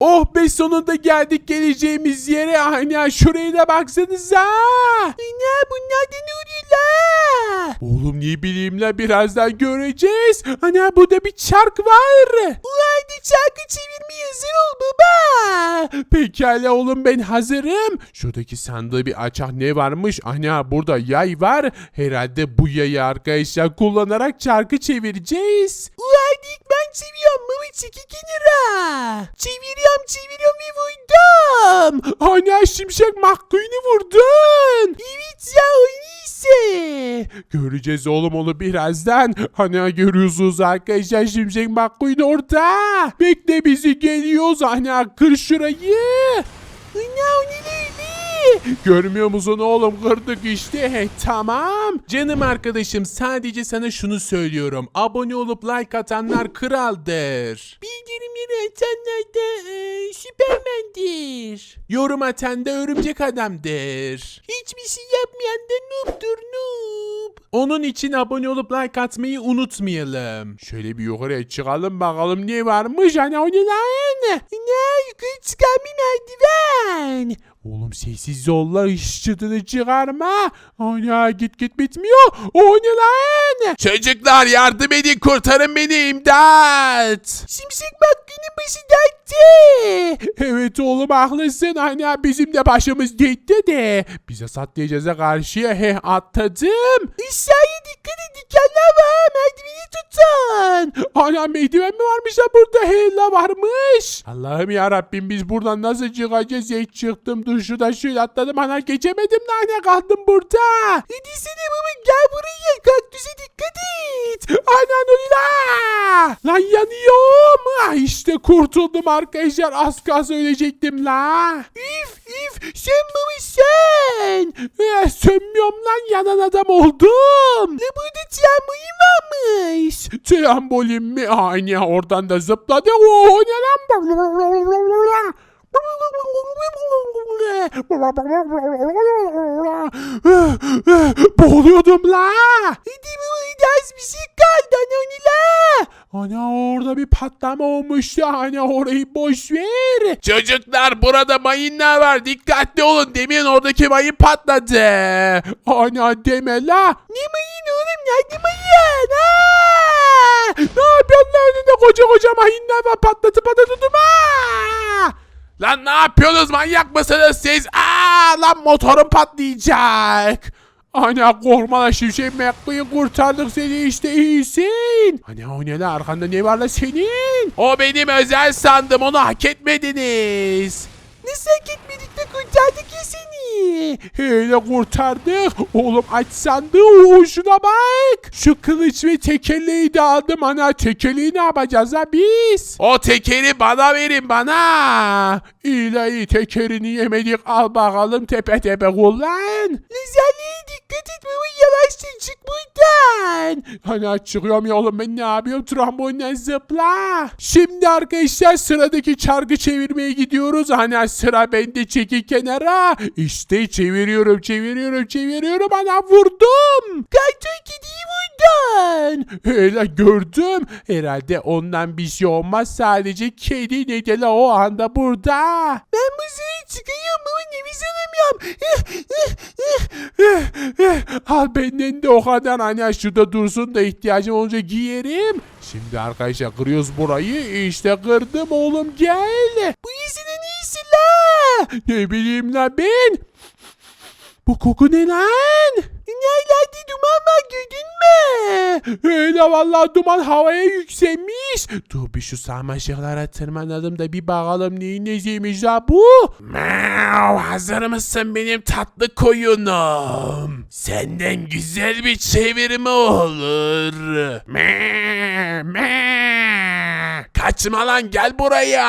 Oh be sonunda geldik geleceğimiz yere. Aynen şuraya da baksanıza. Ne bunlar da oluyorlar? Oğlum ne bileyim la birazdan göreceğiz. Ana burada bir çark var. Haydi çarkı çevirmeye hazır ol baba. Pekala oğlum ben hazırım. Şuradaki sandığı bir açak ne varmış? Ana burada yay var. Herhalde bu yayı arkadaşlar kullanarak çarkı çevireceğiz. Haydi ilk ben çeviriyorum baba çeki kenara. Çeviriyorum çeviriyorum ve vurdum. Ana şimşek McQueen'i vurdun. Evet ya o iyisi. Göreceğiz oğlum onu birazdan. Hani görüyorsunuz arkadaşlar Şimşek McQueen orada. Bekle bizi geliyoruz. Hani kır şurayı. Ana o ne? Görmüyor musun oğlum kırdık işte. Tamam. Canım arkadaşım sadece sana şunu söylüyorum. Abone olup like atanlar kraldır. Bildirimleri atanlar da e, süpermendir. Yorum atan da örümcek adamdır. Hiçbir şey yapmayan da noob'dur noob. Onun için abone olup like atmayı unutmayalım. Şöyle bir yukarıya çıkalım bakalım ne varmış. Hani o ne lan? Ne yukarı çıkan bir merdiven. Oğlum sessiz ol la iş çıtını çıkarma. Ana git git bitmiyor. O ne lan? Çocuklar yardım edin kurtarın beni imdat. Şimşek bak günün başı dertte. Evet oğlum haklısın. Hani bizim de başımız gitti de. Bize satlayacağız karşıya he atladım. Aşağıya dikkat et dikenler var. Merdiveni tutun. Ana merdiven mi varmış ya burada? He la varmış. Allah'ım ya Rabbim biz buradan nasıl çıkacağız? Hiç çıktım dur şuradan şöyle atladım. Ana geçemedim lan kaldım burada. Hadi sene baba gel buraya. Kaktüse dikkat et. Anan ulan! Lan yanıyorum. Ah, işte kurtuldum arkadaşlar. Az kalsın ölecektim la. Üf üf sen baba sen. Eh, sönmüyorum lan yanan adam oldum. La burada trambolin varmış. Trambolin mi? Aynı oradan da zıpladı. Oo ne lan? Boğuluyordum la. Az bir şey kaldı anonila. Ana orada bir patlama olmuştu. Ana orayı boş ver. Çocuklar burada mayınlar var. Dikkatli olun. Demin oradaki mayın patladı. Ana deme la. Ne mayın oğlum nerede mayın? Aa! Ne yapıyorsun önünde koca koca mayınlar var. Patlatıp patlatıp ha. Lan ne yapıyorsunuz manyak mısınız siz? Aa lan motorum patlayacak. Ana korkma şimşek McQueen kurtardık seni işte iyisin. Ana o ne lan arkanda ne var lan senin? O benim özel sandım onu hak etmediniz. Nasıl hak etmedik de kurtardık ya seni. Hele kurtardık. Oğlum aç sandığı Oo, şuna bak. Şu kılıç ve tekerleği de aldım ana. Tekerleği ne yapacağız ha biz? O tekeri bana verin bana. İlahi tekerini yemedik al bakalım tepe tepe kullan. Lazerliğe dikkat et baba yavaşça çık buradan. Hani çıkıyorum ya oğlum ben ne yapıyorum tramboline zıpla. Şimdi arkadaşlar sıradaki çarkı çevirmeye gidiyoruz. Hani sıra bende çeki kenara. İşte çeviriyorum çeviriyorum çeviriyorum ana vurdum. Karton kediyi vurdun. Hele gördüm. Herhalde ondan bir şey olmaz. Sadece kedi nedeni o anda burada. Ben sırayı çıkıyorum baba nefes alamıyorum. Al benden de o kadar hani şurada dursun da ihtiyacım olunca giyerim. Şimdi arkadaşlar kırıyoruz burayı. İşte kırdım oğlum gel. bu iyisinin iyisi la. Ne bileyim lan ben. Bu koku ne lan? Nerelerde duman var gördün mü? Öyle vallahi duman havaya yükselmiş. Dur bir şu sarmaşıklara tırmanalım da bir bakalım neyin nesiymiş la bu. Meow, hazır mısın benim tatlı koyunum? Senden güzel bir çevirme olur. Me, me. Kaçma lan gel buraya.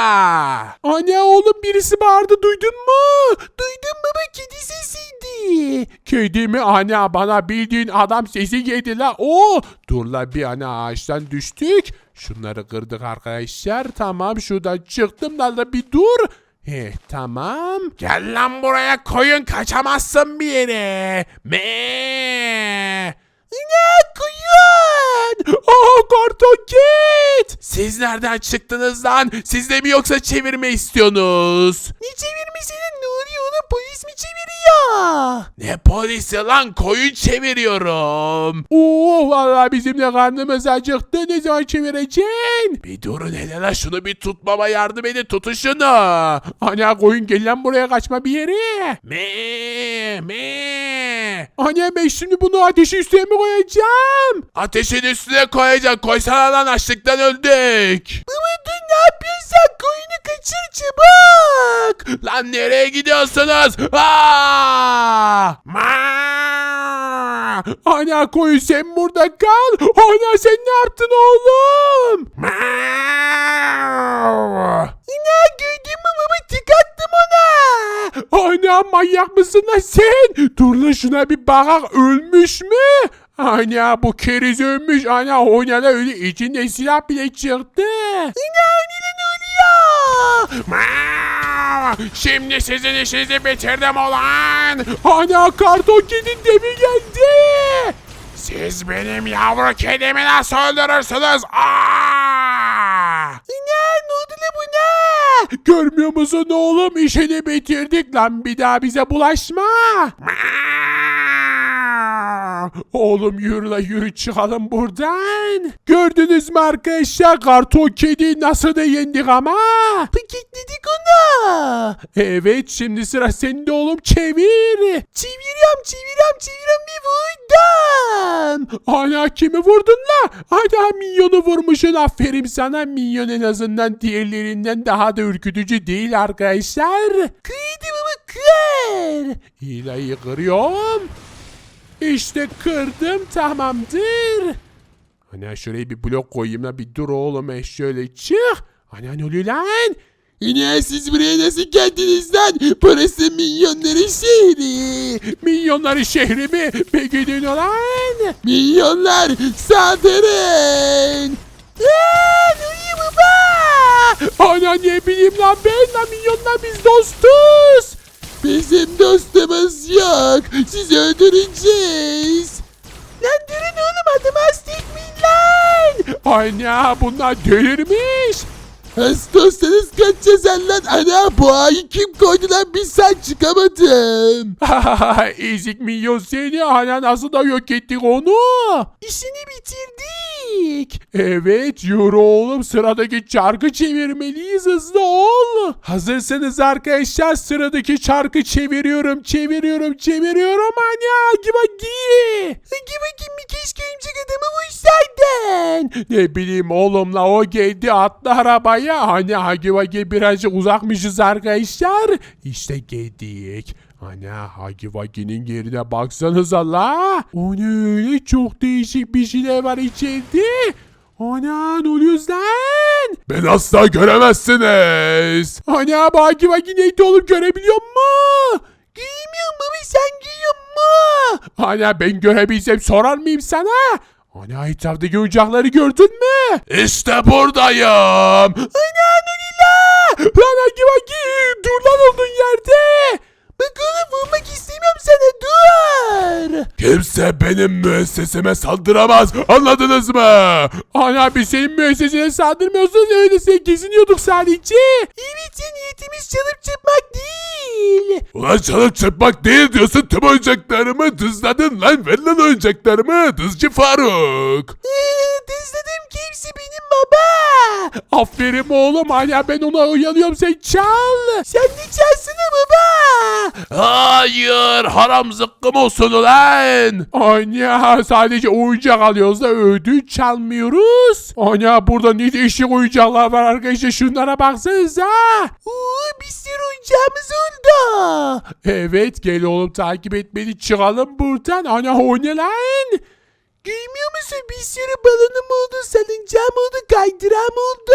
Anne oğlum birisi bağırdı duydun mu? Duydum baba kedi sesiydi. Kedi mi ana bana bildiğin adam sesi geldi la. Oo, dur la bir ana ağaçtan düştük. Şunları kırdık arkadaşlar. Tamam şuradan çıktım da bir dur. He tamam. Gel lan buraya koyun kaçamazsın bir yere. Me. Ne koyun? Aa kartoket! Siz nereden çıktınız lan? Siz de mi yoksa çevirme istiyorsunuz? Ne oğlum polis mi çeviriyor? Ne polisi lan koyun çeviriyorum. Oo vallahi bizim de karnımız acıktı. Ne zaman çevireceksin? Bir durun hele la şunu bir tutmama yardım edin. Tutun şunu. Ana koyun gel lan buraya kaçma bir yere. Me me. Ana ben şimdi bunu ateşin üstüne mi koyacağım? Ateşin üstüne koyacağım. Koysana lan açlıktan öldük. Baba dur ne yapıyorsun sen kaçır çabuk. Lan nereye gidiyorsunuz? Aa! Ma! Ana koyun sen burada kal. Ana sen ne yaptın oğlum? Ma! Ne gördün mü baba tık attım ona. Ana manyak mısın lan sen? Dur lan şuna bir bakak ölmüş mü? Ana bu keriz ölmüş. Ana ona da öyle içinde silah bile çıktı. Oluyor? Ma! Şimdi sizin işinizi bitirdim ulan. Ana karton kedin de mi geldi? Siz benim yavru kedimi nasıl öldürürsünüz? Aa! Ne ne bu ne? Görmüyor musun oğlum işini bitirdik lan bir daha bize bulaşma. Oğlum yürü la yürü çıkalım buradan. Gördünüz mü arkadaşlar karton kedi nasıl da yendik ama. Paketledik onu. Evet şimdi sıra sende oğlum çevir. Çeviriyorum çeviriyorum çeviriyorum bir vurdum. Ana kimi vurdun la? Ana minyonu vurmuşsun aferin sana. Minyon en azından diğerlerinden daha da ürkütücü değil arkadaşlar. Kıydı baba kır. Hileyi kırıyorum. İşte kırdım tamamdır. Ana şuraya bir blok koyayım la bir dur oğlum e şöyle çık. Ana ne oluyor lan? Yine siz buraya nasıl geldiniz lan? Burası milyonların şehri. Milyonların şehri mi? Bir gidin lan. Milyonlar saldırın. Ana ne bileyim lan ben lan milyonlar biz dostuz. Bizim dostumuz yok. Sizi öldüreceğiz. Lan durun oğlum adım Aztekmin lan. Ana bunlar delirmiş. Hasta olsanız kaçacağız lan. Ana bu ayı kim koydu lan bir sen çıkamadım. Ezik milyon seni ana nasıl da yok ettik onu. İşini bitirdik. Evet yürü oğlum sıradaki çarkı çevirmeliyiz hızlı ol. Hazırsanız arkadaşlar sıradaki çarkı çeviriyorum çeviriyorum çeviriyorum ana gibi Hangi bakayım bir keşke örümcek adamı vursaydın. Ne bileyim oğlum la o geldi atlı arabaya hani hagi vagi birazcık uzakmışız arkadaşlar. İşte geldik. Ana Hagi Vagi'nin yerine baksanıza la. O ne öyle çok değişik bir şeyler var içeride. Ana ne oluyoruz lan? Ben asla göremezsiniz. Ana bu Hagi neydi oğlum görebiliyor mu? Giymiyorum baba sen giyiyor mu? Ana ben görebilsem sorar mıyım sana? Ana etraftaki oyuncakları gördün mü? İşte buradayım. Ana Nurilla. Lan Hagi Vagi dur lan olduğun yerde. Bak oğlum vurmak istemiyorum sana dur. Kimse benim müesseseme saldıramaz. Anladınız mı? Ana biz senin müessesene saldırmıyorsun. Öylesine geziniyorduk sadece. Evet niyetimiz çalıp çıkmak değil. Ulan çalıp çırpmak değil diyorsun. Tüm oyuncaklarımı dızladın lan. Ver lan oyuncaklarımı. Dızcı Faruk. Aferin oğlum. Hala ben ona uyanıyorum. Sen çal. Sen de çalsana baba. Hayır. Haram zıkkım olsun ulan. Anya sadece oyuncak alıyoruz da ödünç çalmıyoruz. Anya burada ne değişik oyuncaklar var arkadaşlar. Şunlara baksanıza. Oo bir sürü oyuncağımız oldu. Evet gel oğlum takip et beni çıkalım buradan. Ana o ne lan? Görmüyor musun bir sürü balonum oldu, salıncağım oldu, kaydırağım oldu.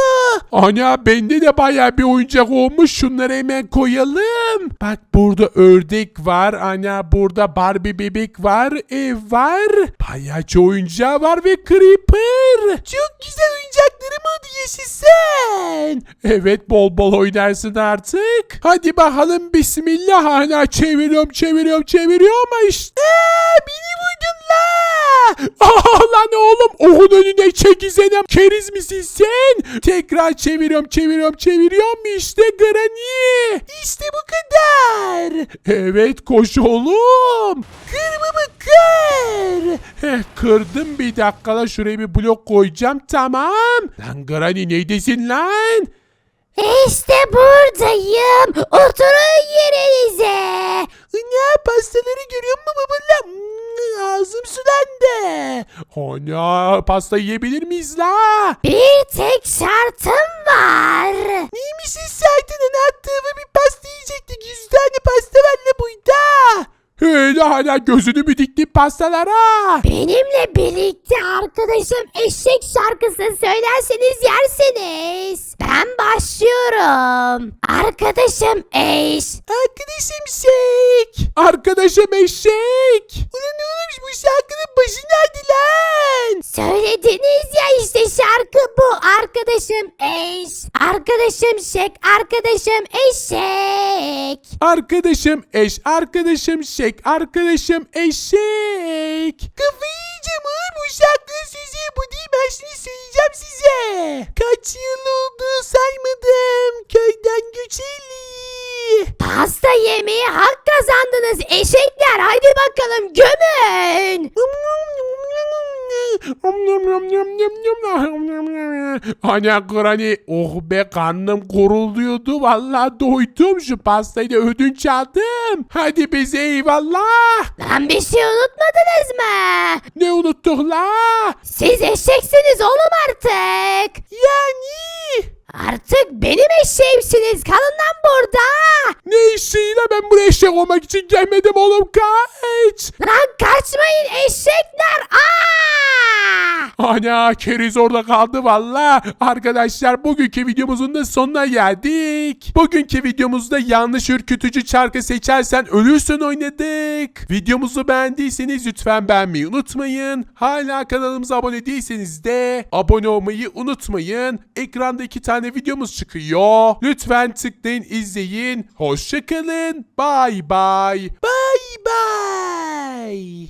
Ana bende de baya bir oyuncak olmuş. Şunları hemen koyalım. Bak burada ördek var. Ana burada Barbie bebek var. Ev var. Palyaço oyuncağı var ve Creeper. Çok güzel oyuncaklarım yaşasın. Evet bol bol oynarsın artık. Hadi bakalım bismillah. Ana çeviriyorum çeviriyorum çeviriyorum ama işte. Beni vurdun la. Aa, lan oğlum okun önüne çekilsene. Keriz misin sen? Tekrar çeviriyorum çeviriyorum çeviriyorum işte Granny. İşte bu kadar. Evet koş oğlum. Kır baba kır. Heh, kırdım bir dakikada şuraya bir blok koyacağım tamam. Lan Granny neydesin lan? İşte buradayım. Oturun yerinize. Ne pastaları görüyor musun baba lan? Hmm, Ağzım sulandı. Ana pasta yiyebilir miyiz la? Bir tek şartım var. Neymiş saatinin hala gözünü mü diktin pastalara? Benimle birlikte arkadaşım eşek şarkısı söylerseniz yersiniz. Ben başlıyorum. Arkadaşım eş. Arkadaşım Şek. Arkadaşım eşek. Ulan ne olmuş bu şarkının başı nerede lan? Söylediniz ya işte şarkı bu. Arkadaşım eş. Arkadaşım şek. Arkadaşım eşek. Arkadaşım eş, arkadaşım şek, arkadaşım eşek. Kafayı yiyeceğim oğlum bu şarkının sözü bu değil ben şimdi söyleyeceğim size. Kaç yıl oldu saymadım köyden göçeli. Pasta yemeye hak kazandınız eşekler. Haydi bakalım gömün. Ana Granny oh be karnım kuruluyordu vallahi doydum şu pastayı da ödünç aldım. Hadi bize eyvallah. Lan bir şey unutmadınız mı? Ne unuttuk la? Siz eşeksiniz oğlum artık. Yani Artık benim eşeğimsiniz. Kalın lan burada. Ne işiyle ben buraya eşek olmak için gelmedim oğlum kaç. Lan kaçmayın eşekler. Aa! Ana keriz orada kaldı valla. Arkadaşlar bugünkü videomuzun da sonuna geldik. Bugünkü videomuzda yanlış ürkütücü şarkı seçersen ölürsün oynadık. Videomuzu beğendiyseniz lütfen beğenmeyi unutmayın. Hala kanalımıza abone değilseniz de abone olmayı unutmayın. Ekranda iki tane videomuz çıkıyor. Lütfen tıklayın izleyin. Hoşçakalın. Bye bye. bye bye.